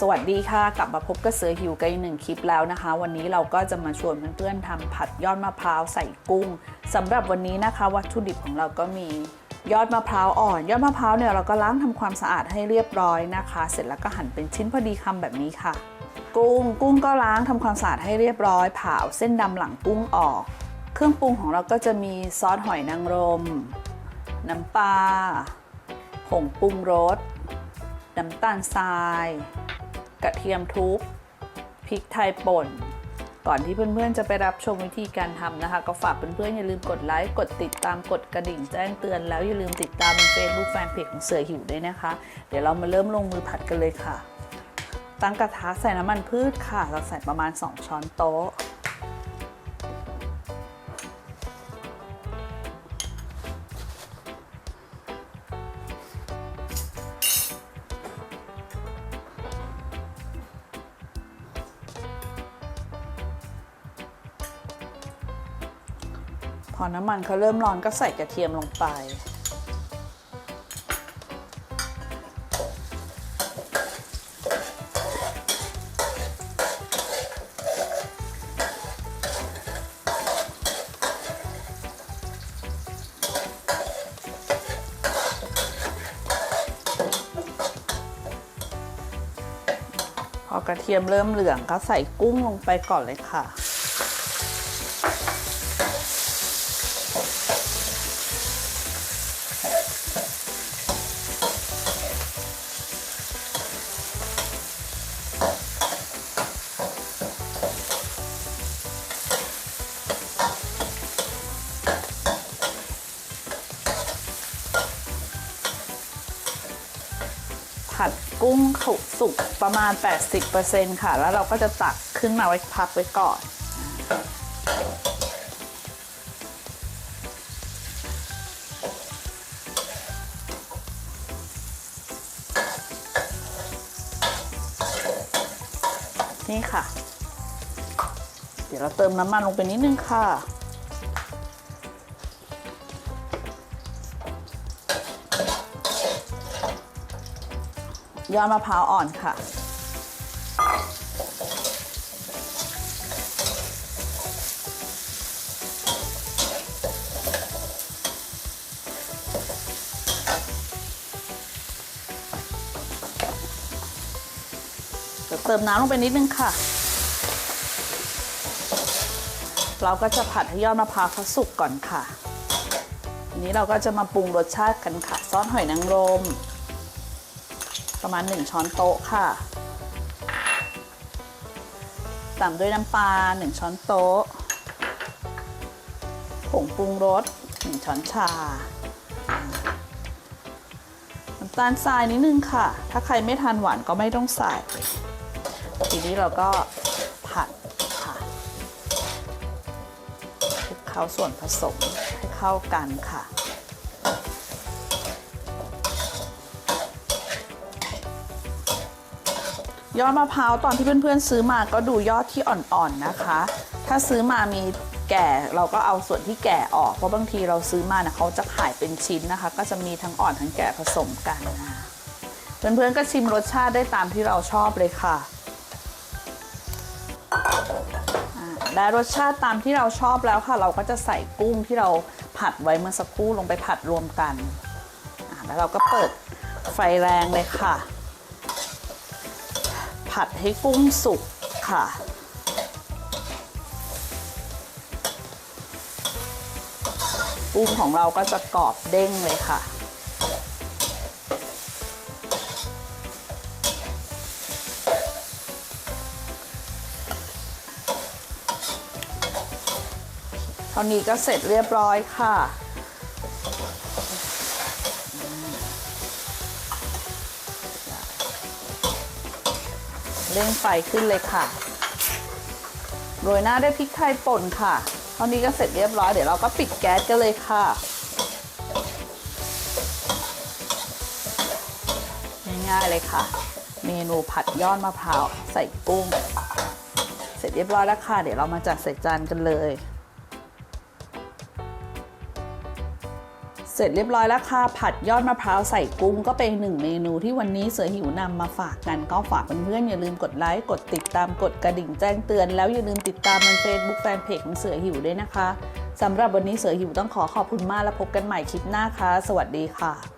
สวัสดีค่ะ กลับมาพบกับเสือหิวกันอีกหนึ่งคลิปแล้วนะคะ วันนี้เราก็จะมาชวนเพื่อนๆทำผัดยอดมะพร้าวใส่กุ้งสำหรับวันนี้นะคะ วัตถุดิบของเราก็มียอดมะพร้าวอ่อน ยอดมะพร้าวเนี่ยเราก็ล้างทำความสะอาดให้เรียบร้อยนะคะ เสร็จแล้วก็หั่นเป็นชิ้นพอดีคำแบบนี้ค่ะ กุ้งกุ้งก็ล้างทำความสะอาดให้เรียบร้อยผ่าเส้นดำหลังกุ้งออก เครื่องปรุงของเราก็จะมีซอสหอยนางรม น้ำปลาผงปรุงรสน้ำตาลทราย กระเทียมทุบพริกไทยป่น ก่อนที่เพื่อนๆจะไปรับชมวิธีการทำนะคะ ก็ฝากเพื่อนๆอย่าลืมกดไลค์ กดติดตามกดกระดิ่งแจ้งเตือนแล้วอย่าลืมติดตามเฟซบุ๊กแฟนเพจของเสือหิวด้วยนะคะ เดี๋ยวเรามาเริ่มลงมือผัดกันเลยค่ะ ตั้งกระทะใส่น้ำมันพืชค่ะ เราใส่ประมาณ 2 ช้อนโต๊ะ อน้ำมันเขาเริ่มร้อนก็ใส่กระเทียมลงไป พอกระเทียมเริ่มเหลืองก็ใส่กุ้งลงไปก่อนเลยค่ะ ผัดกุ้งสุกสุกประมาณ 80%ค่ะ แล้วเราก็จะตักขึ้นมาไว้พักไว้ก่อนนี่ค่ะ เดี๋ยวเราเติมน้ำมันลงไปนิดนึงค่ะ ยอดมะพร้าวอ่อนค่ะ เติมน้ำลงไปนิดนึงค่ะ เราก็จะผัดให้ยอดมะพร้าวเขาสุกก่อนค่ะ ทีนี้เราก็จะมาปรุงรสชาติกันค่ะ ซอสหอยนางรม ประมาณ 1 ช้อนโต๊ะค่ะ ตามด้วยน้ำปลา 1 ช้อนโต๊ะ ผงปรุงรส 1 ช้อนชา น้ำตาลทรายนิดนึงค่ะ ถ้าใครไม่ทานหวานก็ไม่ต้องใส่ ทีนี้เราก็ผัดค่ะคลุกเคล้าส่วนผสมให้เข้ากันค่ะ ยอดมะพร้าวตอนที่เพื่อนๆซื้อมาก็ดูยอดที่อ่อนๆนะคะ ถ้าซื้อมามีแก่เราก็เอาส่วนที่แก่ออก เพราะบางทีเราซื้อมานะเขาจะขายเป็นชิ้นนะคะ ก็จะมีทั้งอ่อนทั้งแก่ผสมกันนะเพื่อนๆก็ชิมรสชาติได้ตามที่เราชอบเลยค่ะได้รสชาติตามที่เราชอบแล้วค่ะ เราก็จะใส่กุ้งที่เราผัดไว้เมื่อสักครู่ลงไปผัดรวมกันแล้วเราก็เปิดไฟแรงเลยค่ะ ผัดให้กุ้งสุกค่ะ กุ้งของเราก็จะกรอบเด้งเลยค่ะ เท่านี้ก็เสร็จเรียบร้อยค่ะ เร่งไฟขึ้นเลยค่ะโรยหน้าด้วยพริกไทยป่นค่ะตอนนี้ก็เสร็จเรียบร้อยเดี๋ยวเราก็ปิดแก๊สกันเลยค่ะง่ายๆเลยค่ะ เมนูผัดยอดมะพร้าวใส่กุ้ง เสร็จเรียบร้อยแล้วค่ะ เดี๋ยวเรามาจัดใส่จานกันเลย เสร็จเรียบร้อยแล้วค่ะ ผัดยอดมะพร้าวใส่กุ้งก็เป็นหนึ่งเมนูที่วันนี้เสือหิวนำมาฝากกันก็ฝากเพื่อนๆอย่าลืมกดไลค์ กดติดตามกดกระดิ่งแจ้งเตือน แล้วอย่าลืมติดตามมันเฟซบุ๊กแฟนเพจของเสือหิวด้วยนะคะสำหรับวันนี้เสือหิวต้องขอขอบคุณมากและพบกันใหม่คลิปหน้าค่ะ สวัสดีค่ะ